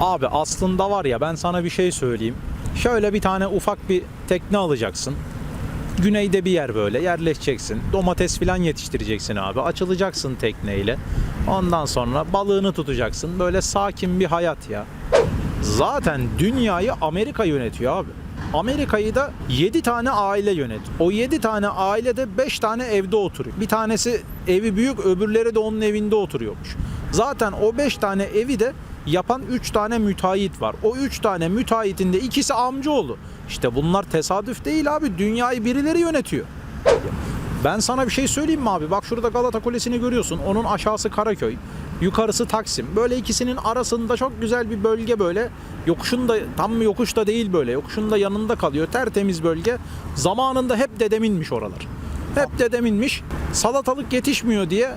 Abi aslında var ya ben sana bir şey söyleyeyim. Şöyle bir tane ufak bir tekne alacaksın. Güneyde bir yer böyle yerleşeceksin. Domates falan yetiştireceksin abi. Açılacaksın tekneyle. Ondan sonra balığını tutacaksın. Böyle sakin bir hayat ya. Zaten dünyayı Amerika yönetiyor abi. Amerika'yı da 7 tane aile yönet. O 7 tane ailede 5 tane evde oturuyor. Bir tanesi evi büyük, öbürleri de onun evinde oturuyormuş. Zaten o 5 tane evi de yapan 3 tane müteahhit var. O 3 tane müteahhitin de ikisi amcaoğlu. İşte bunlar tesadüf değil abi. Dünyayı birileri yönetiyor. Ben sana bir şey söyleyeyim mi abi? Bak şurada Galata Kulesi'ni görüyorsun. Onun aşağısı Karaköy. Yukarısı Taksim. Böyle ikisinin arasında çok güzel bir bölge böyle. Yokuşun da tam mı yokuş da değil böyle. Yokuşun da yanında kalıyor. Tertemiz bölge. Zamanında hep dedeminmiş oralar. Hep dedeminmiş. Salatalık yetişmiyor diye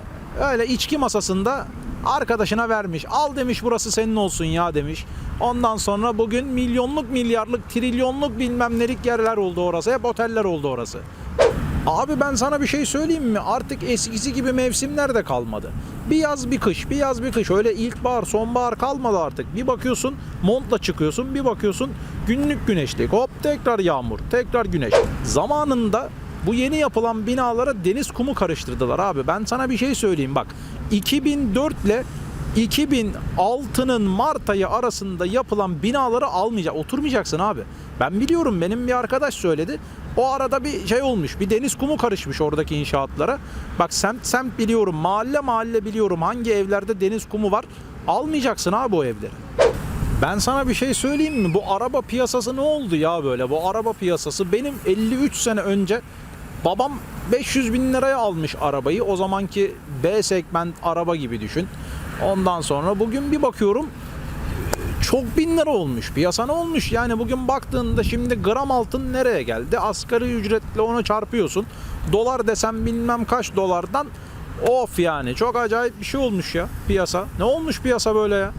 öyle içki masasında arkadaşına vermiş. Al demiş burası senin olsun ya demiş. Ondan sonra bugün milyonluk milyarlık trilyonluk bilmem nelik yerler oldu orası. Hep oteller oldu orası. Abi ben sana bir şey söyleyeyim mi? Artık eskisi gibi mevsimler de kalmadı. Bir yaz bir kış, bir yaz bir kış. Öyle ilkbahar, sonbahar kalmadı artık. Bir bakıyorsun montla çıkıyorsun, bir bakıyorsun günlük güneşlik. Hop tekrar yağmur, tekrar güneş. Zamanında bu yeni yapılan binalara deniz kumu karıştırdılar abi. Ben sana bir şey söyleyeyim bak. 2004 ile 2006'nın Mart ayı arasında yapılan binaları almayacak, oturmayacaksın abi. Ben biliyorum benim bir arkadaş söyledi. O arada bir şey olmuş, bir deniz kumu karışmış oradaki inşaatlara. Bak semt semt biliyorum, mahalle mahalle biliyorum hangi evlerde deniz kumu var. Almayacaksın abi o evleri. Ben sana bir şey söyleyeyim mi? Bu araba piyasası ne oldu ya böyle? Bu araba piyasası benim 53 sene önce babam 500 bin liraya almış arabayı. O zamanki B segment araba gibi düşün. Ondan sonra bugün bir bakıyorum çok bin lira olmuş. Piyasa ne olmuş? Yani bugün baktığında şimdi gram altın nereye geldi? Asgari ücretle onu çarpıyorsun. Dolar desem bilmem kaç dolardan of yani çok acayip bir şey olmuş ya piyasa. Ne olmuş piyasa böyle ya?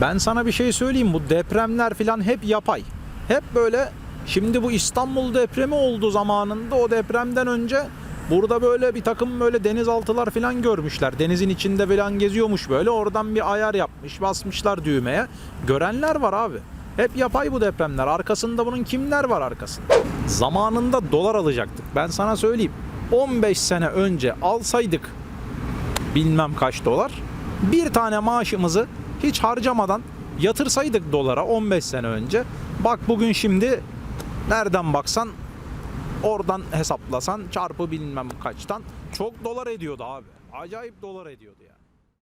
Ben sana bir şey söyleyeyim bu depremler filan hep yapay. Hep böyle şimdi bu İstanbul depremi oldu zamanında o depremden önce burada böyle bir takım böyle denizaltılar filan görmüşler. Denizin içinde filan geziyormuş böyle oradan bir ayar yapmış basmışlar düğmeye. Görenler var abi. Hep yapay bu depremler. Arkasında bunun kimler var arkasında? Zamanında dolar alacaktık. Ben sana söyleyeyim. 15 sene önce alsaydık bilmem kaç dolar. Bir tane maaşımızı hiç harcamadan yatırsaydık dolara 15 sene önce. Bak bugün şimdi nereden baksan oradan hesaplasan çarpı bilmem kaçtan çok dolar ediyordu abi. Acayip dolar ediyordu ya.